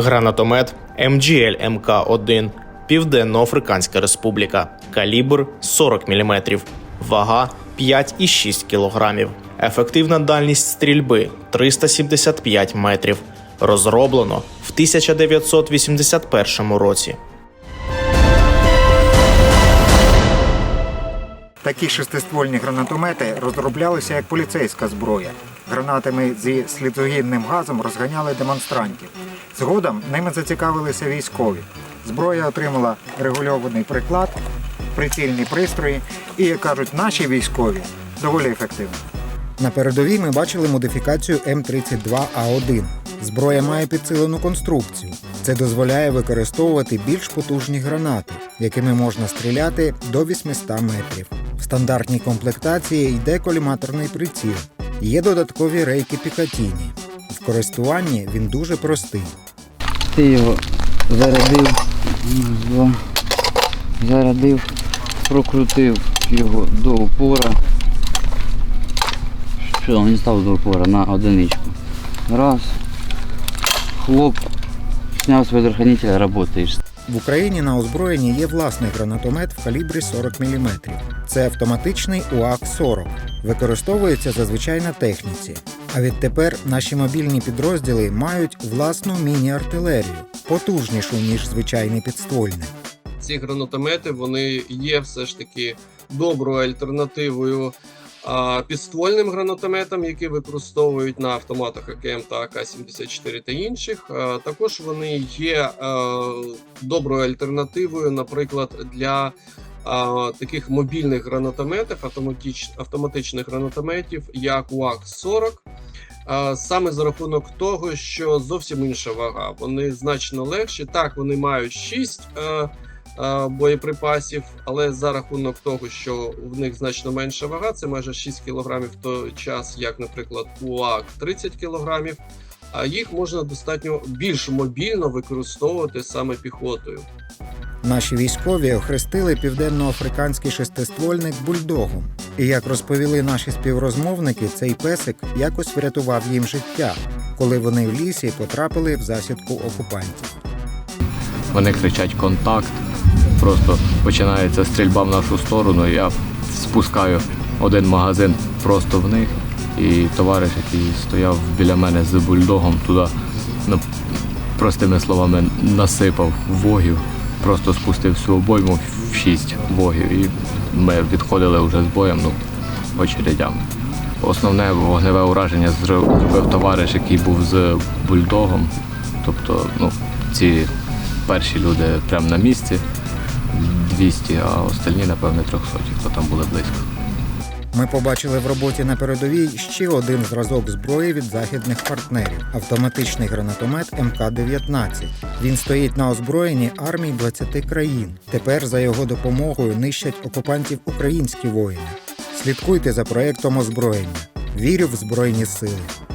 Гранатомет MGL МК-1, Південно-Африканська Республіка, калібр 40 мм, вага 5,6 кг, ефективна дальність стрільби 375 метрів. Розроблено в 1981 році. Такі шестиствольні гранатомети розроблялися як поліцейська зброя. Гранатами зі слідогінним газом розганяли демонстрантів. Згодом ними зацікавилися військові. Зброя отримала регульований приклад, прицільні пристрої і, як кажуть, наші військові доволі ефективно. На передовій ми бачили модифікацію М32А1. Зброя має підсилену конструкцію. Це дозволяє використовувати більш потужні гранати, якими можна стріляти до 800 метрів. В стандартній комплектації йде коліматорний приціл. Є додаткові рейки Пікатіні. В користуванні він дуже простий. Ти його зарядив, зарядив, прокрутив його до упора. Що він став до упора на одиничку. Раз. Хлоп. Сняв з предохранителя, працюєш. В Україні на озброєнні є власний гранатомет в калібрі 40 мм. Це автоматичний УАК-40. Використовується зазвичай на техніці. А відтепер наші мобільні підрозділи мають власну міні-артилерію, потужнішу, ніж звичайний підствольний. ці гранатомети вони є все ж таки доброю альтернативою підствольним гранатометам, які використовують на автоматах АКМ та АК-74 та інших. Також вони є доброю альтернативою, наприклад, для а, таких мобільних гранатометів, автоматич, автоматичних гранатометів, як УАК-40. А, Саме за рахунок того, що зовсім інша вага. Вони значно легші. Так, вони мають 6 е, е, боєприпасів, але за рахунок того, що в них значно менша вага, це майже 6 кг в той час, як, наприклад, УАК 30 кг, а їх можна достатньо більш мобільно використовувати саме піхотою. Наші військові охрестили південноафриканський шестиствольник бульдогом. І як розповіли наші співрозмовники, цей песик якось врятував їм життя, коли вони в лісі потрапили в засідку окупантів. Вони кричать контакт. Просто починається стрільба в нашу сторону. Я спускаю один магазин просто в них. І товариш, який стояв біля мене з бульдогом, туди, ну, простими словами, насипав вогів, просто спустив всю обойму в шість вогів. І ми відходили вже з боєм, ну, очередями. Основне вогневе ураження зробив товариш, який був з бульдогом. Тобто, ну, ці перші люди прямо на місці 200, а остальні, напевне, 300, хто там були близько. Ми побачили в роботі на передовій ще один зразок зброї від західних партнерів автоматичний гранатомет МК-19. Він стоїть на озброєнні армій 20 країн. Тепер за його допомогою нищать окупантів українські воїни. Слідкуйте за проектом озброєння. Вірю в Збройні сили.